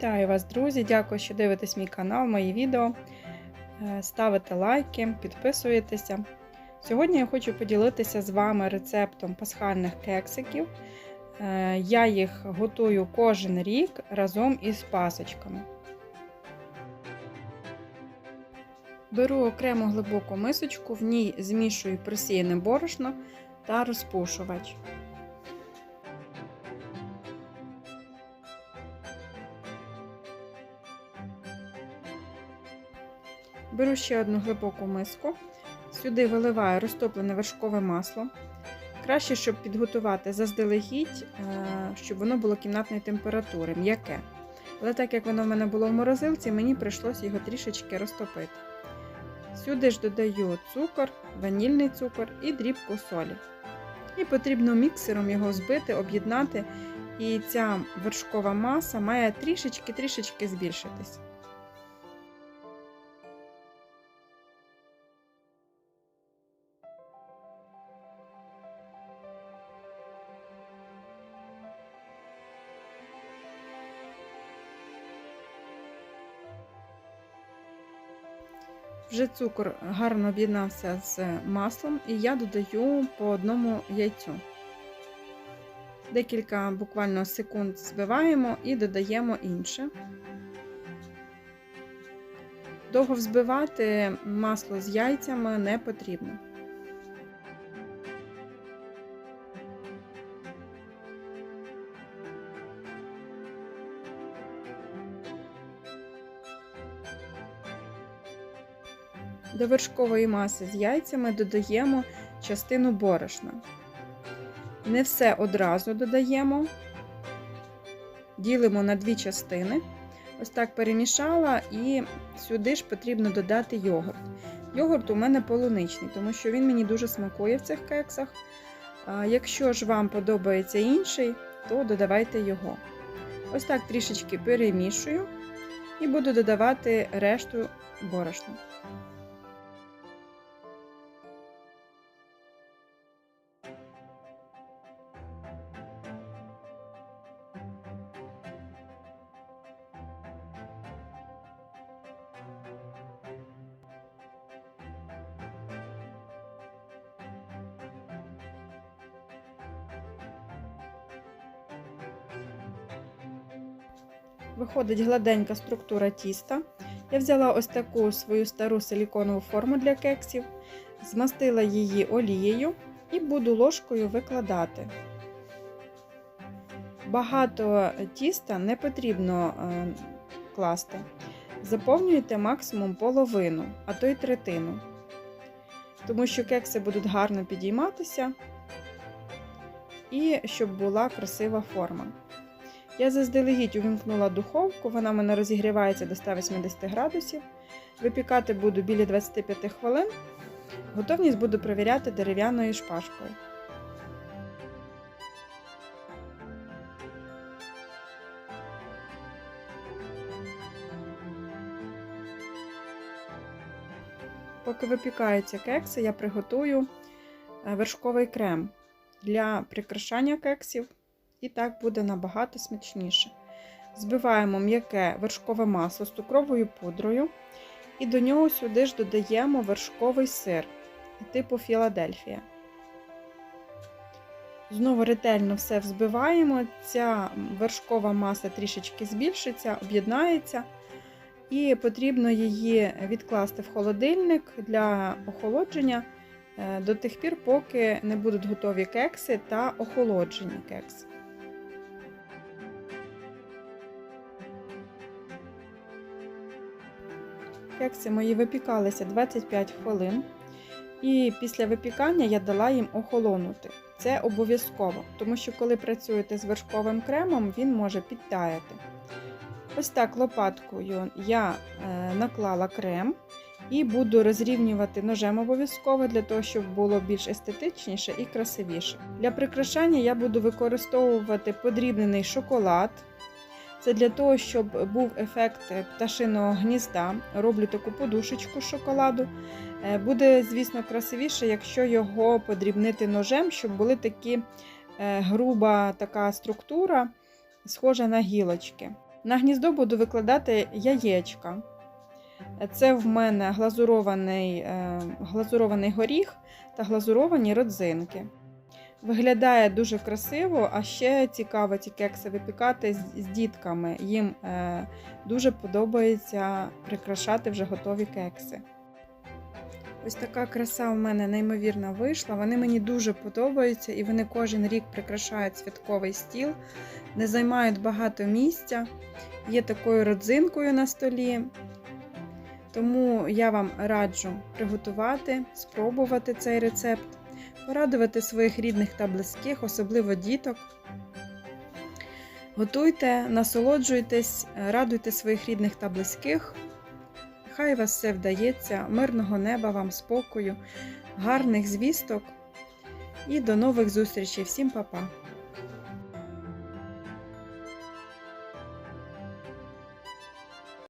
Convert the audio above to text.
Вітаю вас, друзі! Дякую, що дивитесь мій канал, мої відео. Е, Ставите лайки, підписуєтеся. Сьогодні я хочу поділитися з вами рецептом пасхальних кексиків. Е, Я їх готую кожен рік разом із пасочками. Беру окрему глибоку мисочку, в ній змішую просіяне борошно та розпушувач. Беру ще одну глибоку миску. Сюди виливаю розтоплене вершкове масло. Краще, щоб підготувати заздалегідь, щоб воно було кімнатної температури, м'яке. Але так як воно в мене було в морозилці, мені прийшлося його трішечки розтопити. Сюди ж додаю цукор, ванільний цукор і дрібку солі. І потрібно міксером його збити, об'єднати, і ця вершкова маса має трішечки-трішечки збільшитись. Вже цукор гарно об'єднався з маслом, і я додаю по одному яйцю. Декілька буквально секунд збиваємо і додаємо інше. Довго взбивати масло з яйцями не потрібно. До вершкової маси з яйцями додаємо частину борошна. Не все одразу додаємо, ділимо на дві частини. Ось так перемішала, і сюди ж потрібно додати йогурт. Йогурт у мене полуничний, тому що він мені дуже смакує в цих кексах. Якщо ж вам подобається інший, то додавайте його. Ось так трішечки перемішую і буду додавати решту борошна. Виходить гладенька структура тіста. Я взяла ось таку свою стару силіконову форму для кексів, змастила її олією і буду ложкою викладати. Багато тіста не потрібно е, класти. Заповнюйте максимум половину, а то й третину, тому що кекси будуть гарно підійматися і щоб була красива форма. Я заздалегідь увімкнула духовку, вона в мене розігрівається до 180 градусів. Випікати буду біля 25 хвилин. Готовність буду перевіряти дерев'яною шпажкою. Поки випікаються кекси, я приготую е, вершковий крем для прикрашання кексів і так буде набагато смачніше. Збиваємо м'яке вершкове масло з цукровою пудрою, і до нього сюди ж додаємо вершковий сир типу Філадельфія. Знову ретельно все взбиваємо, ця вершкова маса трішечки збільшиться, об'єднається, і потрібно її відкласти в холодильник для охолодження е, до тих пір, поки не будуть готові кекси та охолоджені кекси. Кекси мої випікалися 25 хвилин, і після випікання я дала їм охолонути. Це обов'язково, тому що коли працюєте з вершковим кремом, він може підтаяти. Ось так лопаткою я е, наклала крем і буду розрівнювати ножем обов'язково для того, щоб було більш естетичніше і красивіше. Для прикрашання я буду використовувати подрібнений шоколад. Це для того, щоб був ефект пташиного гнізда. Роблю таку подушечку шоколаду. Е, буде, звісно, красивіше, якщо його подрібнити ножем, щоб були такі е, груба така структура, схожа на гілочки. На гніздо буду викладати яєчка. Це в мене глазурований, е, глазурований горіх та глазуровані родзинки. Виглядає дуже красиво, а ще цікаво ці кекси випікати з, дітками. Їм е, дуже подобається прикрашати вже готові кекси. Ось така краса у мене неймовірно вийшла. Вони мені дуже подобаються і вони кожен рік прикрашають святковий стіл, не займають багато місця, є такою родзинкою на столі. Тому я вам раджу приготувати, спробувати цей рецепт, порадувати своїх рідних та близьких, особливо діток. Готуйте, насолоджуйтесь, радуйте своїх рідних та близьких. Хай вас все вдається, мирного неба вам, спокою, гарних звісток і до нових зустрічей. Всім па-па!